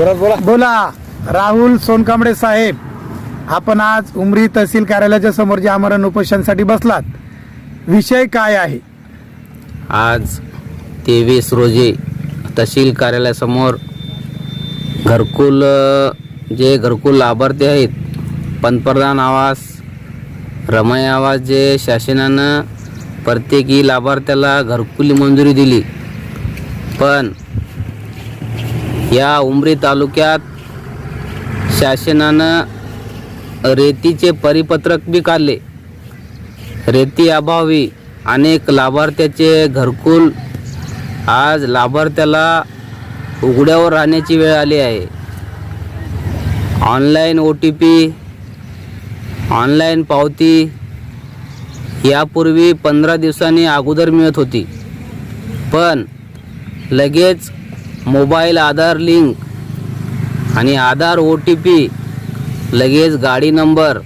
जोरात बोला. बोला. राहुल सोनकांबडे साहेब आपण आज उमरी तहसील कार्यालयाच्या समोर जे आमरण उपोषणासाठी बसलात विषय काय आहे? आज तेवीस रोजी तहसील कार्यालयासमोर घरकुल जे घरकुल लाभार्थी आहेत पंतप्रधान आवास रमय आवास जे शासनानं प्रत्येकी लाभार्थ्याला घरकुली मंजुरी दिली. पण या उमरी तालुक्यात शासनानं रेतीचे परिपत्रक बी काढले. रेती अभावी अनेक लाभार्थ्याचे घरकुल आज लाभार्थ्याला उघड्यावर राहण्याची वेळ आली आहे. Online O T P online पावती यापूर्वी पंधरा दिवसांनी अगोदर मिळत होती. पण लगेच मोबाईल आधार लिंक आणि आधार ओ टी पी लगेच गाडी नंबर.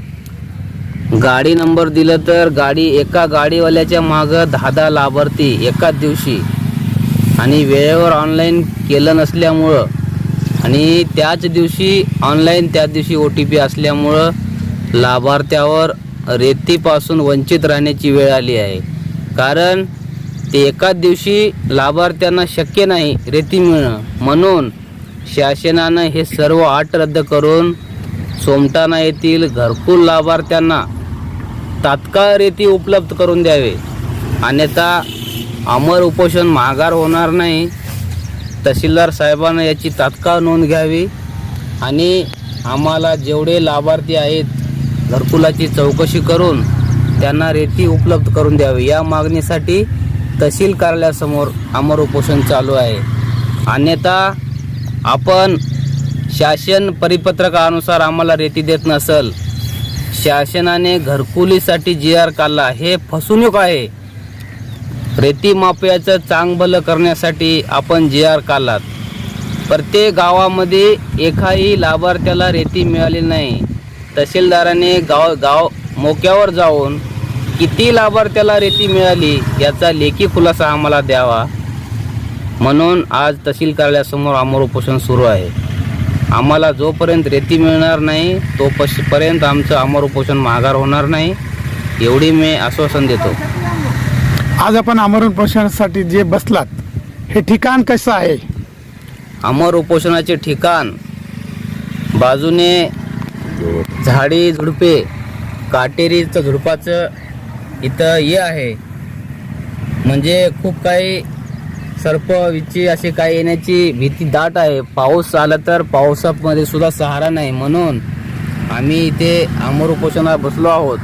गाडी नंबर दिलं तर गाडी एका गाडीवाल्याच्या मागं दहा दहा लाभार्थी एकाच दिवशी. आणि वेळेवर ऑनलाईन केलं नसल्यामुळं. आणि त्याच दिवशी ऑनलाईन त्याच दिवशी ओ टी पी असल्यामुळं लाभार्थ्यावर रेतीपासून वंचित राहण्याची वेळ आली आहे. कारण ते एकाच दिवशी लाभार्थ्यांना शक्य नाही रेती मिळणं. म्हणून शासनानं हे सर्व आट रद्द करून सोमटाणा येथील घरकुल लाभार्थ्यांना तात्काळ रेती उपलब्ध करून द्यावे. अन्यथा अमर उपोषण माघार होणार नाही. तहसीलदार साहेबांना याची तात्काळ नोंद घ्यावी आणि आम्हाला जेवढे लाभार्थी आहेत घरकुलाची चौकशी करून त्यांना रेती उपलब्ध करून द्यावी. या मागणीसाठी तहसील कार्यालयासमोर अमर उपोषण चालू आहे. अन्यथा आपण शासन परिपत्रकानुसार आम्हाला रेती देत नसल. शासनाने घरकुलीसाठी जी आर काढला. हे फसवणूक आहे. रेती माफियाचं चांगभलं करण्यासाठी आपण जी आर काढलात. प्रत्येक गावामध्ये एकाही लाभार्थ्याला रेती मिळाली नाही. तहसीलदाराने गाव गाव मोक्यावर जाऊन किती लाभार्थ्याला रेती मिळाली याचा लेखी खुलासा आम्हाला द्यावा. म्हणून आज तहसील कार्यालयासमोर अमर उपोषण सुरू आहे. आम्हाला जोपर्यंत रेती मिळणार नाही तोपर्यंत आमचं अमर उपोषण माघार होणार नाही एवढी मी आश्वासन देतो. आज आपण आमरण उपोषणासाठी जे बसलात हे ठिकाण कसं आहे? अमर उपोषणाचे ठिकाण बाजूने झाडी झुडपे काटेरीचं झुडपाचं इथं हे आहे. म्हणजे खूप काही सर्प विची असे काही येण्याची भीती दाट आहे. पाऊस आला तर पावसामध्ये सुद्धा सहारा नाही. म्हणून आम्ही इथे अमर उपोषणाला बसलो आहोत.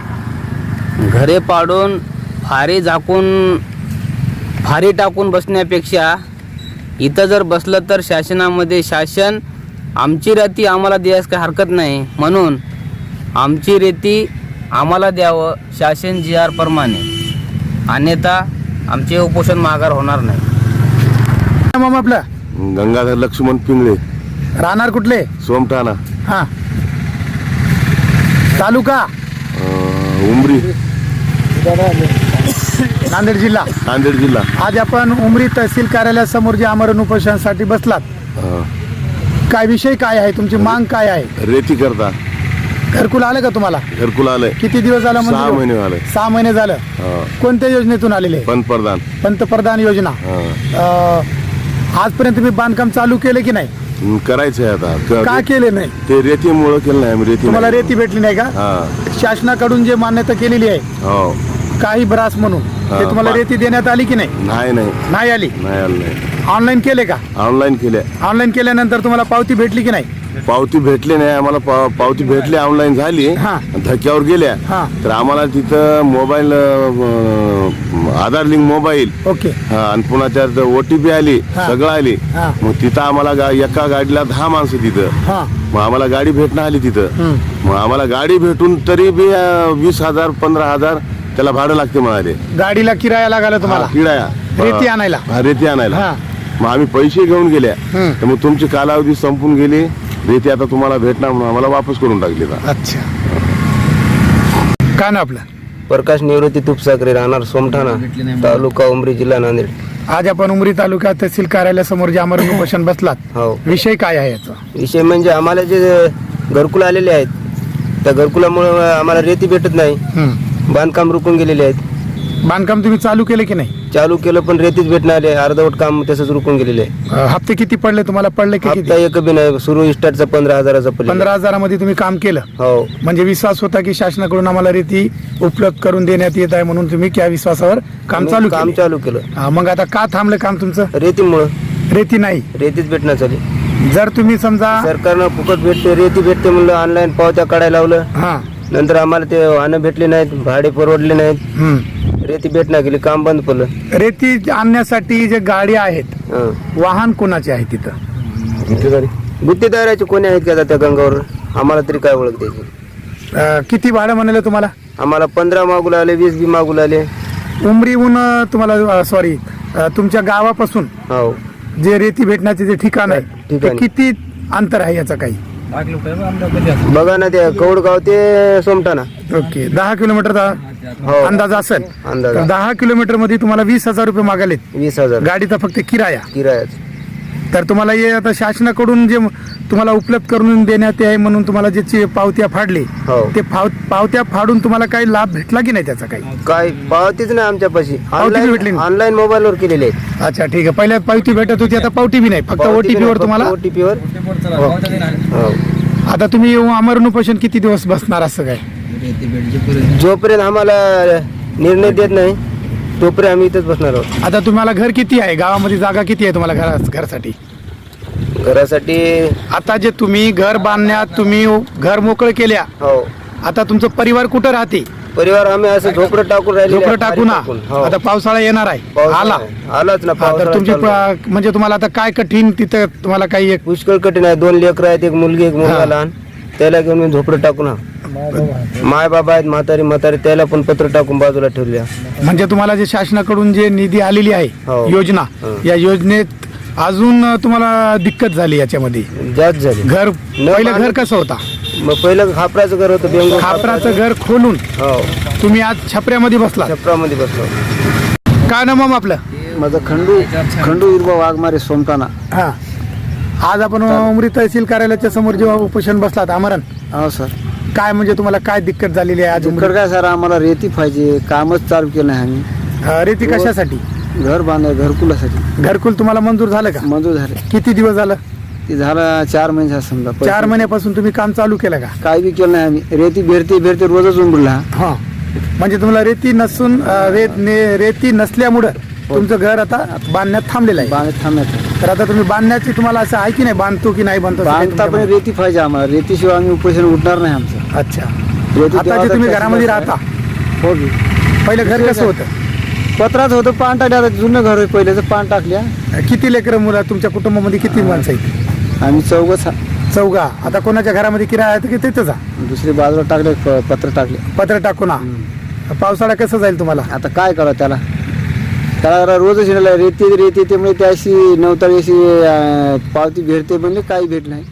घरे पाडून फारी झाकून फारी टाकून बसण्यापेक्षा इथं जर बसलं तर शासनामध्ये शासन आमची रेती आम्हाला द्यायस काही हरकत नाही. म्हणून आमची रेती आम्हाला द्यावं शासन जी आर प्रमाणे अन्यथा आमचे उपोषण माघार होणार नाही. मग आपलं? गंगाधर लक्ष्मण पिंगळे. राहणार कुठले? सोमठाणा. हां. तालुका? अं, उमरी. नांदेड जिल्हा. नांदेड जिल्हा. आज आपण उमरी तहसील कार्यालयासमोर जे आमरण उपोषणासाठी बसलात. अं, काय विषय काय आहे? तुमची मांग काय आहे? रेती करता. घरकुल आलं का तुम्हाला? घरकुल आलंय. किती दिवस झाला सहा मंजूर? महिने झाले. सहा महिने झालं. कोणत्या योजनेतून आलेले? पंतप्रधान. पंतप्रधान योजना. अं, आजपर्यंत तुम्ही बांधकाम चालू केले की नाही? करायचंय आता. क- का केले नाही? ते रेतीमुळं केलं नाही आम्ही रेती तुम्हाला नाही. रेती भेटली नाही का? हा. शासनाकडून जे मान्यता केलेली आहे हो. काही ब्रास म्हणून ते हा, तुम्हाला रेती देण्यात आली की नाही? नाही नाही. नाही आली? नाही आलं नाही. ऑनलाईन केले का? ऑनलाईन केले. ऑनलाईन केल्यानंतर तुम्हाला पावती भेटली की नाही? पावती भेटली नाही आम्हाला पाव- पावती भेटली ऑनलाईन झाली हा. धक्क्यावर गेल्या हा. तर आम्हाला तिथं मोबाईल अं, आधार लिंक मोबाईल ओके हा, आणि पुन्हा त्यात ओ टी पी आली हा. सगळं आली हा. मग तिथं आम्हाला गा- एका गाडीला दहा माणसं तिथं हा मग आम्हाला गाडी भेटणं आली तिथं. मग आम्हाला गाडी भेटून तरी बी अं, वीस हजार पंधरा हजार त्याला भाडं लागते म्हणाले गाडीला किराया लागला तुम्हाला हा, किराया रेती आणायला? हा, रेती आणायला हा. मग आम्ही पैसे घेऊन गेल्या हम्म. तर मग तुमची कालावधी संपून गेली रेती आता तुम्हाला भेटणार म्हणून आम्हाला वापस करून टाकली आता. अच्छा. काय ना आपलं? प्रकाश निवृत्ती तुपसागरे राहणार सोमठाणा तालुका उमरी जिल्हा नांदेड. आज आपण उमरी तालुका तहसील कार्यालयासमोर जे आमरण उपोषण बसलात हो. विषय काय आहे याचा? विषय म्हणजे आम्हाला जे घरकुल आलेले आहेत त्या घरकुलामुळे आम्हाला रेती भेटत नाही. हं. बांधकाम रुकून गेलेले आहेत. बांधकाम तुम्ही चालू केले की नाही? चालू केलं पण रेतीच भेटणार आहे अर्धवट काम तसंच रुकून गेलेले. अ, हप्ते किती पडले तुम्हाला पडले की हप्ता किती? एक बी नाही सुरू स्टार्टचा पंधरा हजाराचा पडलेला. पंधरा हजारामध्ये तुम्ही काम केलं? हो. म्हणजे विश्वास होता की शासनाकडून आम्हाला रेती उपलब्ध करून देण्यात येत आहे म्हणून तुम्ही त्या विश्वासावर काम चालू काम केले. चालू केलं. हा, मग आता का थांबलं काम तुमचं? रेतीमुळं. रेती नाही. रेतीच भेटणार चालू जर तुम्ही समजा सरकारनं फुकट भेटते रेती भेटते म्हणलं ऑनलाईन पावत्या काढायला लावलं. हा. नंतर आम्हाला ते वाहनं भेटले नाहीत भाडे परवडले नाहीत. रेती भेटणार गेली काम बंद पडलं. रेती आणण्यासाठी जे गाडी आहेत हं. वाहन कोणाचे आहे तिथं? गुत्तेदाराचे कोणी आहेत का त्या गंगावर? आम्हाला तरी काय ओळख द्यायची? अ, किती भाडं म्हणाले तुम्हाला? आम्हाला पंधरा मागू लागले वीस बी मागू लागले उमरीहून अ, तुम्हाला सॉरी तुमच्या गावापासून हो. जे रेती भेटण्याचे जे ठिकाण आहे ते ठिकाण. किती अंतर आहे याचं काही? बघा ना ते कौडगाव ते सोमटाना ओके दहा किलोमीटरचा हो. अंदाज असेल. अंदाज तर दहा किलोमीटरमध्ये तुम्हाला वीस हजार रुपये मागालेत वीस हजार. गाडीचा फक्त किराया. किरायाच. तर तुम्हाला हे आता शासनाकडून जे तुम्हाला उपलब्ध करून देण्यात आहे म्हणून तुम्हाला ज्याची पावत्या फाडली हो. ते पाव पावत्या फाडून तुम्हाला काही लाभ भेटला की नाही त्याचा काही? काय पावतीच नाही आमच्यापाशी. भेटली नाही? ऑनलाईन मोबाईल वर केलेले आहेत. अच्छा ठीक आहे. पहिल्या पावती भेटत होती आता पावती बी नाही. फक्त ओटीपी वर तुम्हाला ओटीपी वर हो. आता तुम्ही अमरण उपोषण किती दिवस बसणार असं काय? जोपर्यंत आम्हाला निर्णय देत नाही तोपर्यंत आम्ही इथंच बसणार आहोत. आता तुम्हाला घर किती आहे? गावामध्ये जागा किती आहे तुम्हाला घरा घरासाठी? घरासाठी आता जे तुम्ही घर बांधण्यात तुम्ही घर मोकळं केल्या हो. आता तुमचं परिवार कुठं राहते? परिवार आम्ही असं झोपडं टाकून राहिले झोपडं टाकू ना हो. आता पावसाळा येणार आहे आला. आलाच ना हा, तर पावसाळा तुमची चालू आहे. प- म्हणजे तुम्हाला आता काय कठीण तिथं तुम्हाला काही एक पुष्कळ कठीण आहे दोन लेकर आहेत एक मुलगी एक. मुलगा लहान त्याला घेऊन मी झोपडं टाकून हा. माय बाबा आहेत म्हातारी म्हातारी त्याला पण पत्र टाकून बाजूला ठेवल्या म्हणजे तुम्हाला जे शासनाकडून जे निधी आलेली आहे हो. योजना हो. या योजनेत अजून तुम्हाला दिक्कत झाली याच्यामध्ये जास्त झाली घर पहिलं घर कसं होता मग पहिलं खापराचं घर होतं बेंगलोर खापराचं. घर खोलून हो. तुम्ही आज छपऱ्यामध्ये बसला छपरामध्ये बसलो. काय ना मग आपलं? माझं खंडू खंडू इरबा वाघमारे सोमटाणा. हा. आज आपण उमरी तहसील कार्यालयाच्या समोर जेव्हा उपोषण बसलात आमरण? हो सर. काय म्हणजे तुम्हाला काय दिक्कत झालेली आहे आज इकडं उमरी काय सर? आम्हाला रेती पाहिजे कामच चालू केलं नाही आम्ही. अं, रेती कशासाठी? घर बांधाय घरकुलासाठी. घरकुल तुम्हाला मंजूर झालं का? मंजूर झाले. किती दिवस झालं? ते झालं चार महिने झाले समजा चार महिन्यापासून तुम्ही काम चालू केलं का? काय बी केलं नाही आम्ही. रेती भेटते भेटते रोजच उंबडला हा. म्हणजे तुम्हाला रेती नसून अं, रे- ने- रेती नसल्यामुळं तुमचं घर आता बांधण्यात थांबलेलं आहे. बांधत थांबत तर आता तुम्ही बांधण्याची तुम्हाला असं आहे की नाही? बांधतो की नाही बांधतो? असं काही बांधता पण तुमच्या रेती पाहिजे आम्हाला. रेतीशिवाय आम्ही उपोषण उठणार नाही आमचं. मनात? अच्छा. रेती आता जे तुम्ही घरामध्ये राहता हो की. पहिलं घर कसं होतं? पत्रात होतं पान टाकले. आता जुनं घर आहे पहिल्याचं पान टाकल्या किती लेकरं मुलं तुमच्या कुटुंबामध्ये? किती माणसं आहेत? आम्ही चौघच. चौघा. आता कोणाच्या घरामध्ये किराया आहे तर की तिथं जा. दुसरी बाजूला टाकले प- पत्र टाकले. पत्र टाकू ना. पावसाळा कसं जाईल तुम्हाला? आता काय करावं त्याला? त्याला जरा रोजच येणार रेती रेती त्यामुळे त्याशी नवताळी अशी अं, पावती भेटते म्हणले काही भेट नाही.